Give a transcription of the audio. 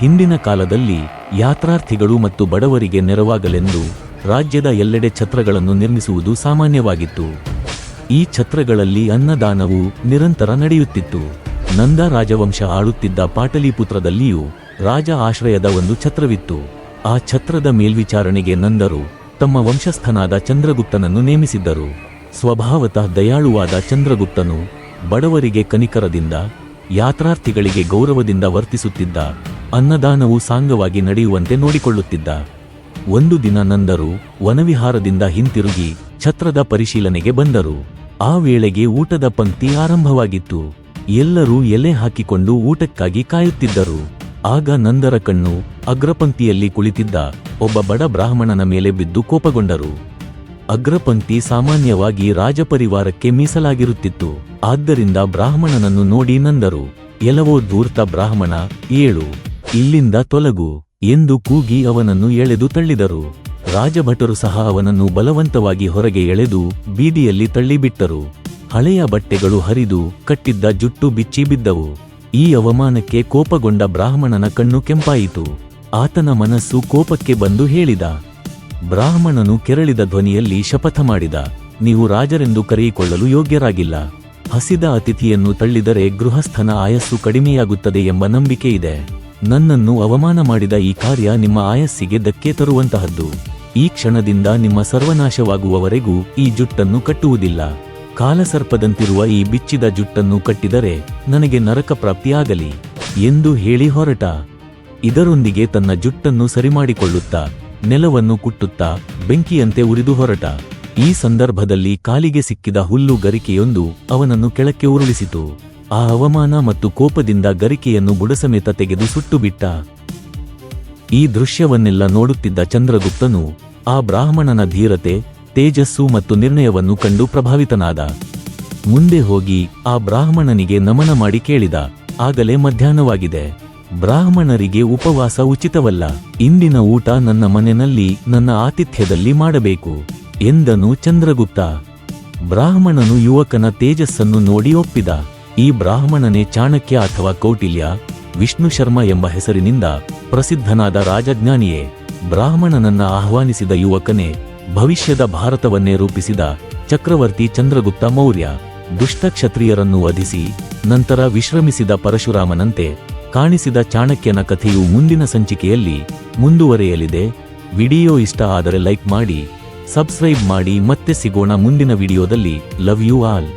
ಹಿಂದಿನ ಕಾಲದಲ್ಲಿ ಯಾತ್ರಾರ್ಥಿಗಳು ಮತ್ತು ಬಡವರಿಗೆ ನೆರವಾಗಲೆಂದು ರಾಜ್ಯದ ಎಲ್ಲೆಡೆ ಛತ್ರಗಳನ್ನು ನಿರ್ಮಿಸುವುದು ಸಾಮಾನ್ಯವಾಗಿತ್ತು. ಈ ಛತ್ರಗಳಲ್ಲಿ ಅನ್ನದಾನವು ನಿರಂತರ ನಡೆಯುತ್ತಿತ್ತು. ನಂದ ರಾಜವಂಶ ಆಳುತ್ತಿದ್ದ ಪಾಟಲಿಪುತ್ರದಲ್ಲಿಯೂ ರಾಜ ಆಶ್ರಯದ ಒಂದು ಛತ್ರವಿತ್ತು. ಆ ಛತ್ರದ ಮೇಲ್ವಿಚಾರಣೆಗೆ ನಂದರು ತಮ್ಮ ವಂಶಸ್ಥನಾದ ಚಂದ್ರಗುಪ್ತನನ್ನು ನೇಮಿಸಿದ್ದರು. ಸ್ವಭಾವತಃ ದಯಾಳುವಾದ ಚಂದ್ರಗುಪ್ತನು ಬಡವರಿಗೆ ಕನಿಕರದಿಂದ, ಯಾತ್ರಾರ್ಥಿಗಳಿಗೆ ಗೌರವದಿಂದ ವರ್ತಿಸುತ್ತಿದ್ದ. ಅನ್ನದಾನವು ಸಾಂಗವಾಗಿ ನಡೆಯುವಂತೆ ನೋಡಿಕೊಳ್ಳುತ್ತಿದ್ದ. ಒಂದು ದಿನ ನಂದರು ವನವಿಹಾರದಿಂದ ಹಿಂತಿರುಗಿ ಛತ್ರದ ಪರಿಶೀಲನೆಗೆ ಬಂದರು. ಆ ವೇಳೆಗೆ ಊಟದ ಪಂಕ್ತಿ ಆರಂಭವಾಗಿತ್ತು. ಎಲ್ಲರೂ ಎಲೆ ಹಾಕಿಕೊಂಡು ಊಟಕ್ಕಾಗಿ ಕಾಯುತ್ತಿದ್ದರು. ಆಗ ನಂದರ ಕಣ್ಣು ಅಗ್ರಪಂಕ್ತಿಯಲ್ಲಿ ಕುಳಿತಿದ್ದ ಒಬ್ಬ ಬಡ ಬ್ರಾಹ್ಮಣನ ಮೇಲೆ ಬಿದ್ದು ಕೋಪಗೊಂಡರು. ಅಗ್ರಪಂಕ್ತಿ ಸಾಮಾನ್ಯವಾಗಿ ರಾಜಪರಿವಾರಕ್ಕೆ ಮೀಸಲಾಗಿರುತ್ತಿತ್ತು. ಆದ್ದರಿಂದ ಬ್ರಾಹ್ಮಣನನ್ನು ನೋಡಿ ನಂದರು. ಎಲವೋ ಧೂರ್ತ ಬ್ರಾಹ್ಮಣ, ಏಳು. ಇಲ್ಲಿಂದ ತೊಲಗು ಎಂದು ಕೂಗಿ ಅವನನ್ನು ಎಳೆದು ತಳ್ಳಿದರು. ರಾಜಭಟರು ಸಹ ಅವನನ್ನು ಬಲವಂತವಾಗಿ ಹೊರಗೆ ಎಳೆದು ಬೀದಿಯಲ್ಲಿ ತಳ್ಳಿಬಿಟ್ಟರು. ಹಳೆಯ ಬಟ್ಟೆಗಳು ಹರಿದು ಕಟ್ಟಿದ್ದ ಜುಟ್ಟು ಬಿಚ್ಚಿ ಬಿದ್ದವು. ಈ ಅವಮಾನಕ್ಕೆ ಕೋಪಗೊಂಡ ಬ್ರಾಹ್ಮಣನ ಕಣ್ಣು ಕೆಂಪಾಯಿತು. ಆತನ ಮನಸ್ಸು ಕೋಪಕ್ಕೆ ಬಂದು ಹೇಳಿದ, ಬ್ರಾಹ್ಮಣನು ಕೆರಳಿದ ಧ್ವನಿಯಲ್ಲಿ ಶಪಥ ಮಾಡಿದ. ನೀವು ರಾಜರೆಂದು ಕರೆಯಿಕೊಳ್ಳಲು ಯೋಗ್ಯರಾಗಿಲ್ಲ. ಹಸಿದ ಅತಿಥಿಯನ್ನು ತಳ್ಳಿದರೆ ಗೃಹಸ್ಥನ ಆಯಸ್ಸು ಕಡಿಮೆಯಾಗುತ್ತದೆ ಎಂಬ ನಂಬಿಕೆ ಇದೆ. ನನ್ನನ್ನು ಅವಮಾನ ಮಾಡಿದ ಈ ಕಾರ್ಯ ನಿಮ್ಮ ಆಯಸ್ಸಿಗೆ ಧಕ್ಕೆ ತರುವಂತಹದ್ದು. ಈ ಕ್ಷಣದಿಂದ ನಿಮ್ಮ ಸರ್ವನಾಶವಾಗುವವರೆಗೂ ಈ ಜುಟ್ಟನ್ನು ಕಟ್ಟುವುದಿಲ್ಲ. ಕಾಲಸರ್ಪದಂತಿರುವ ಈ ಬಿಚ್ಚಿದ ಜುಟ್ಟನ್ನು ಕಟ್ಟಿದರೆ ನನಗೆ ನರಕ ಪ್ರಾಪ್ತಿಯಾಗಲಿ ಎಂದು ಹೇಳಿ ಹೊರಟ. ಇದರೊಂದಿಗೆ ತನ್ನ ಜುಟ್ಟನ್ನು ಸರಿಮಾಡಿಕೊಳ್ಳುತ್ತಾ, ನೆಲವನ್ನು ಕುಟ್ಟುತ್ತಾ, ಬೆಂಕಿಯಂತೆ ಉರಿದು ಹೊರಟ. ಈ ಸಂದರ್ಭದಲ್ಲಿ ಕಾಲಿಗೆ ಸಿಕ್ಕಿದ ಹುಲ್ಲು ಗರಿಕೆಯೊಂದು ಅವನನ್ನು ಕೆಳಕ್ಕೆ ಉರುಳಿಸಿತು. ಆ ಅವಮಾನ ಮತ್ತು ಕೋಪದಿಂದ ಗರಿಕೆಯನ್ನು ಬುಡಸಮೇತ ತೆಗೆದು ಸುಟ್ಟುಬಿಟ್ಟ. ಈ ದೃಶ್ಯವನ್ನೆಲ್ಲ ನೋಡುತ್ತಿದ್ದ ಚಂದ್ರಗುಪ್ತನು ಆ ಬ್ರಾಹ್ಮಣನ ಧೀರತೆ, ತೇಜಸ್ಸು ಮತ್ತು ನಿರ್ಣಯವನ್ನು ಕಂಡು ಪ್ರಭಾವಿತನಾದ. ಮುಂದೆ ಹೋಗಿ ಆ ಬ್ರಾಹ್ಮಣನಿಗೆ ನಮನ ಮಾಡಿ ಕೇಳಿದ. ಆಗಲೇ ಮಧ್ಯಾಹ್ನವಾಗಿದೆ. ಬ್ರಾಹ್ಮಣರಿಗೆ ಉಪವಾಸ ಉಚಿತವಲ್ಲ. ಇಂದಿನ ಊಟ ನನ್ನ ಮನೆಯಲ್ಲಿ, ನನ್ನ ಆತಿಥ್ಯದಲ್ಲಿ ಮಾಡಬೇಕು, ಎಂದನು ಚಂದ್ರಗುಪ್ತ. ಬ್ರಾಹ್ಮಣನು ಯುವಕನ ತೇಜಸ್ಸನ್ನು ನೋಡಿ ಒಪ್ಪಿದ. ಈ ಬ್ರಾಹ್ಮಣನೇ ಚಾಣಕ್ಯ ಅಥವಾ ಕೌಟಿಲ್ಯ, ವಿಷ್ಣು ಶರ್ಮ ಎಂಬ ಹೆಸರಿನಿಂದ ಪ್ರಸಿದ್ಧನಾದ ರಾಜಜ್ಞಾನಿಯೇ, ಬ್ರಾಹ್ಮಣನನ್ನ ಆಹ್ವಾನಿಸಿದ ಯುವಕನೇ ಭವಿಷ್ಯದ ಭಾರತವನ್ನೇ ರೂಪಿಸಿದ ಚಕ್ರವರ್ತಿ ಚಂದ್ರಗುಪ್ತ ಮೌರ್ಯ. ದುಷ್ಟ ಕ್ಷತ್ರಿಯರನ್ನು ವಧಿಸಿ, ನಂತರ ವಿಶ್ರಮಿಸಿದ ಪರಶುರಾಮನಂತೆ ಕಾಣಿಸಿದ ಚಾಣಕ್ಯನ ಕಥೆಯು ಮುಂದಿನ ಸಂಚಿಕೆಯಲ್ಲಿ ಮುಂದುವರೆಯಲಿದೆ. ವಿಡಿಯೋ ಇಷ್ಟ ಆದರೆ ಲೈಕ್ ಮಾಡಿ, ಸಬ್ಸ್ಕ್ರೈಬ್ ಮಾಡಿ ಮತ್ತೆ ಸಿಗೋಣ ಮುಂದಿನ ವಿಡಿಯೋದಲ್ಲಿ. Love you all.